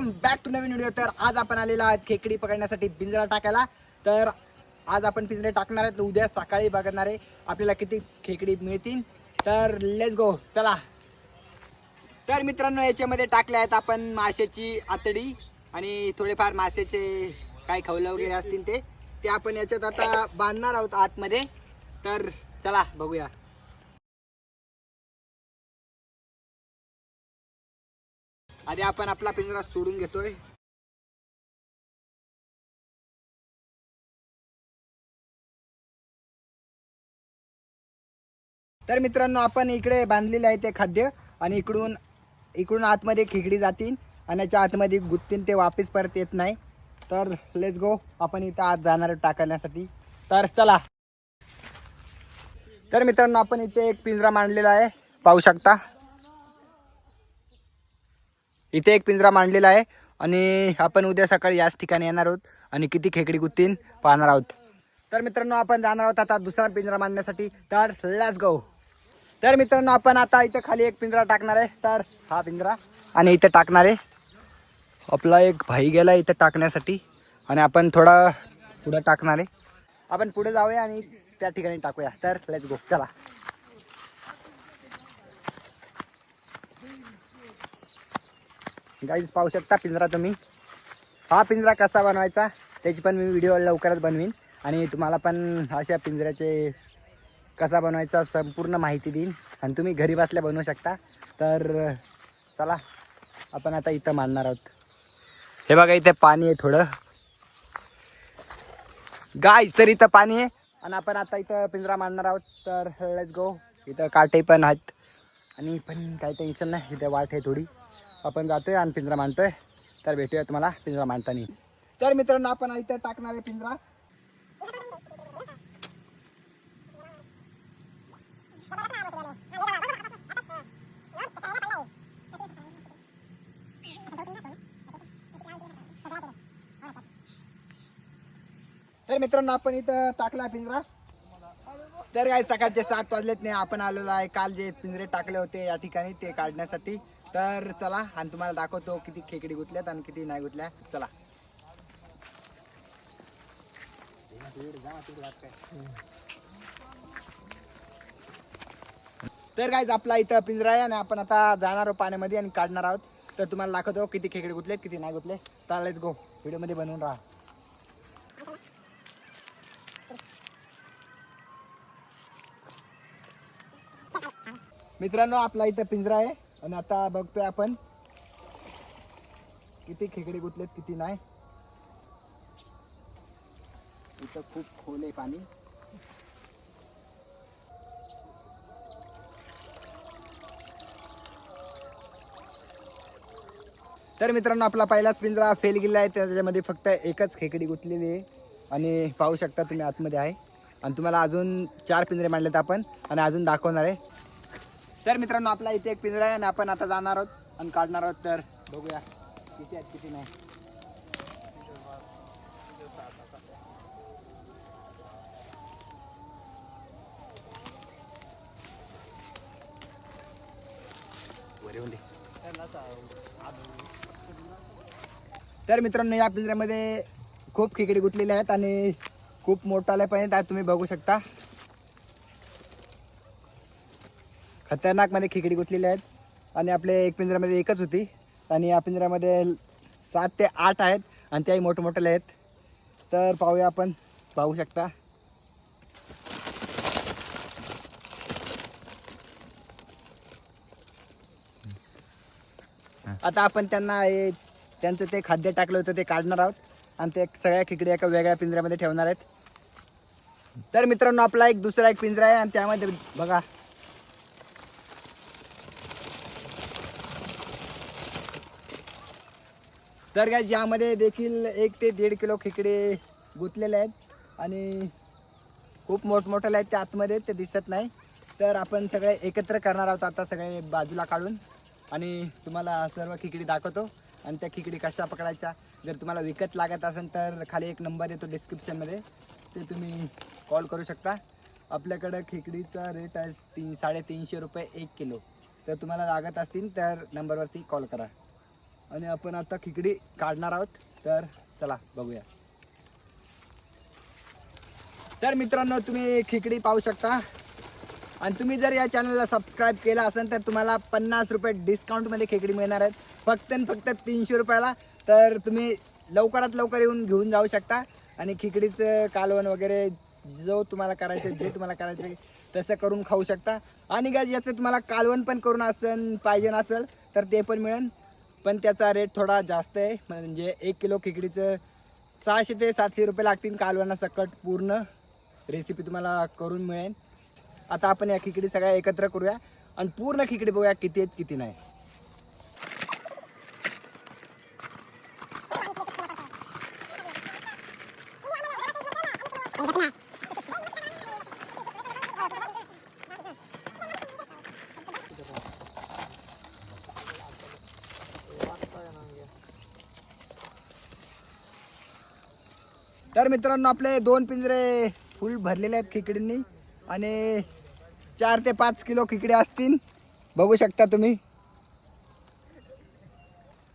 Back to नवीन video. तर आज आपण आलेला आहोत खेकडी पकडण्यासाठी पिंजरा टाकायला. तर आज आपण पिंजरे टाकणार आहेत. उद्या सकाळी बघणार आहे. आपल्याला किती खेकडी मिळतील. तर लेट्स गो चला. तर मित्रांनो याच्यामध्ये टाकले आहेत आपण माशाची आतडी आणि थोडेफार माशाचे काय खवलं वगैरे असतील ते ते आपण याच्यात आता बांधणार आहोत आतमध्ये. तर चला बघूया. आधी आपण आपला पिंजरा सोडून घेतोय. तर मित्रांनो आपण इकडे बांधलेले आहे ते खाद्य आणि इकडून इकडून आतमध्ये खिकडी जातील आणि याच्या आतमध्ये गुत्तीन ते वापस परत येत नाही. तर लेट्स गो आपण इथं आत जाणार टाकण्यासाठी. तर चला. तर मित्रांनो आपण इथे एक पिंजरा मांडलेला आहे. पाहू शकता. इथे एक पिंजरा मांडलेला आहे आणि आपण उद्या सकाळी याच ठिकाणी येणार आहोत आणि किती खेकडी गुत्तीन पाहणार आहोत. तर मित्रांनो आपण जाणार आहोत आता दुसरा पिंजरा मांडण्यासाठी. तर लेट्स गो तर मित्रांनो आपण आता इथं खाली एक पिंजरा टाकणार आहे. तर हा पिंजरा आणि इथं टाकणार आहे. आपला एक भाई गेला इथं टाकण्यासाठी आणि आपण थोडा पुढं टाकणार आहे. आपण पुढे जाऊया आणि त्या ठिकाणी टाकूया. तर लेट्स गो चला. गाईज पाहू शकता पिंजरा तुम्ही. हा पिंजरा कसा बनवायचा त्याची पण मी व्हिडिओ लवकरच बनवीन. आणि तुम्हाला पण अशा पिंजऱ्याचे कसा बनवायचा संपूर्ण माहिती देईन. आणि तुम्ही घरी बसल्या बनवू शकता. तर चला आपण आता इथं मानणार आहोत. हे बघा इथे पाणी आहे थोडं. गाईज तर इथं पाणी आहे. आणि आपण आता इथं पिंजरा मांडणार आहोत. तर लेट्स गो इथं काटे पण आहेत. आणि पण काही टेन्शन नाही इथे वाट आहे थोडी. आपण जातोय आणि पिंजरा मांडतोय. तर भेटूया तुम्हाला पिंजरा मांडताना. तर मित्रांनो आपण इथं टाकणार आहे पिंजरा. तर मित्रांनो आपण इथं टाकला पिंजरा. तर काय सकाळचे सात वाजलेत नाही आपण आलेलो आहे. काल जे पिंजरे टाकले होते या ठिकाणी ते काढण्यासाठी. तर चला आणि तुम्हाला दाखवतो किती खेकडी गुतल्यात आणि किती नाही गुतल्या. चला. तर काय आपला इथं पिंजरा आहे आणि आपण आता जाणार आहोत पाण्यामध्ये आणि काढणार आहोत. तर तुम्हाला दाखवतो किती खेकडे गुतले किती नाही गुतले. तर गो व्हिडिओमध्ये बनवून राहा. मित्रांनो आपला इथं पिंजरा आहे. आणि आता बघतोय आपण किती खेकडे गुतलेत किती नाही. इथं खूप खोल आहे पाणी. तर मित्रांनो आपला पहिलाच पिंजरा फेल गेला आहे. त्याच्यामध्ये फक्त एकच खेकडी गुतलेली आहे. आणि पाहू शकता तुम्ही आतमध्ये आहे. आणि तुम्हाला अजून चार पिंजरे मांडलेत आपण. आणि अजून दाखवणार आहे. तर मित्रांनो आपला इथे एक पिंजरा आहे आणि आपण आता जाणार आहोत आणि काढणार आहोत. तर बघूया किती आहेत किती नाही. तर मित्रांनो या पिंजऱ्यामध्ये खूप खेकडे गुंतलेले आहेत आणि खूप मोठाले पण आहेत तुम्ही बघू शकता. खतरनाकमध्ये खिकडी खेकडी आहेत. आणि आपले एक पिंजऱ्यामध्ये एकच होती. आणि या पिंजऱ्यामध्ये सात ते आठ आहेत आणि त्याही मोठमोठे आहेत. तर पाहूया आपण. पाहू शकता. आता आपण त्यांना हे त्यांचं ते खाद्य टाकलं होतं ते काढणार आहोत. आणि ते सगळ्या खिकडी एका वेगळ्या पिंजऱ्यामध्ये ठेवणार आहेत. तर मित्रांनो आपला एक दुसरा एक पिंजरा आहे आणि त्यामध्ये बघा. तर काय यामध्ये देखील एक ते दीड किलो खेकडे गुंतलेले आहेत. आणि खूप मोठमोठे आहेत ते आतमध्ये ते दिसत नाही. तर आपण सगळे एकत्र करणार आहोत आता सगळे बाजूला काढून. आणि तुम्हाला सर्व खिकडी दाखवतो. आणि त्या खिकडी कशा पकडायच्या जर तुम्हाला विकत लागत असेल तर खाली एक नंबर येतो डिस्क्रिप्शनमध्ये ते तुम्ही कॉल करू शकता. आपल्याकडं खेकडीचा रेट आहे तीन साडेतीनशे रुपये एक किलो. तर तुम्हाला लागत असतील तर नंबरवरती कॉल करा. आणि आपण आता खिकडी काढणार आहोत. तर चला बघूया. तर मित्रांनो तुम्ही खिकडी पाहू शकता. आणि तुम्ही जर या चॅनलला सबस्क्राईब केला असेल तर तुम्हाला पन्नास रुपये डिस्काउंटमध्ये खेकडी मिळणार आहेत. फक्त आणि फक्त तीनशे रुपयाला. तर तुम्ही लवकरात लवकर येऊन घेऊन जाऊ शकता. आणि खिकडीचं कालवण वगैरे जो तुम्हाला करायचं जे तुम्हाला करायचं तसं करून खाऊ शकता. आणि काय याचं तुम्हाला कालवण पण करून असेल पाहिजे नसेल तर ते पण मिळेल. पण त्याचा रेट थोडा जास्त आहे. म्हणजे एक किलो खिकडीचं सहाशे ते सातशे रुपये लागतील कालवणासकट पूर्ण. रेसिपी तुम्हाला करून मिळेल. आता आपण या खिकडी सगळ्या एकत्र करूया. आणि पूर्ण खिकडी बघूया किती आहेत किती नाही. तर मित्रांनो आपले दोन पिंजरे फुल भरलेले आहेत खिकडींनी आणि चार ते पाच किलो खिकडे असतील. बघू शकता तुम्ही.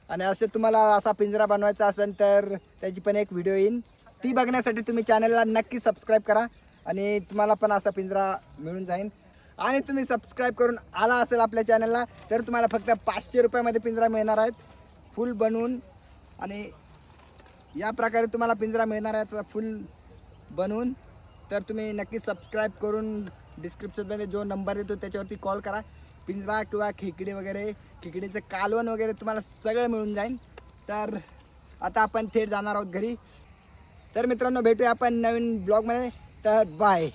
आणि असे तुम्हाला असा पिंजरा बनवायचा असेल तर त्याची पण एक व्हिडिओ येईल ती बघण्यासाठी तुम्ही चॅनलला नक्की सबस्क्राईब करा आणि तुम्हाला पण असा पिंजरा मिळून जाईल आणि तुम्ही सबस्क्राईब करून आला असेल आपल्या चॅनलला तर तुम्हाला फक्त पाचशे रुपयामध्ये पिंजरा मिळणार आहेत. फुल बनवून आणि या प्रकारे तुम्हाला पिंजरा मिळणार आहे फुल बनवून तर तुम्ही नक्की सबस्क्राईब करून डिस्क्रिप्शनमध्ये जो नंबर येतो त्याच्यावरती कॉल करा. पिंजरा किंवा खेकडी वगैरे खेकडीचं कालवण वगैरे तुम्हाला सगळं मिळून जाईल. तर आता आपण थेट जाणार आहोत घरी. तर मित्रांनो भेटूया आपण नवीन ब्लॉगमध्ये तर बाय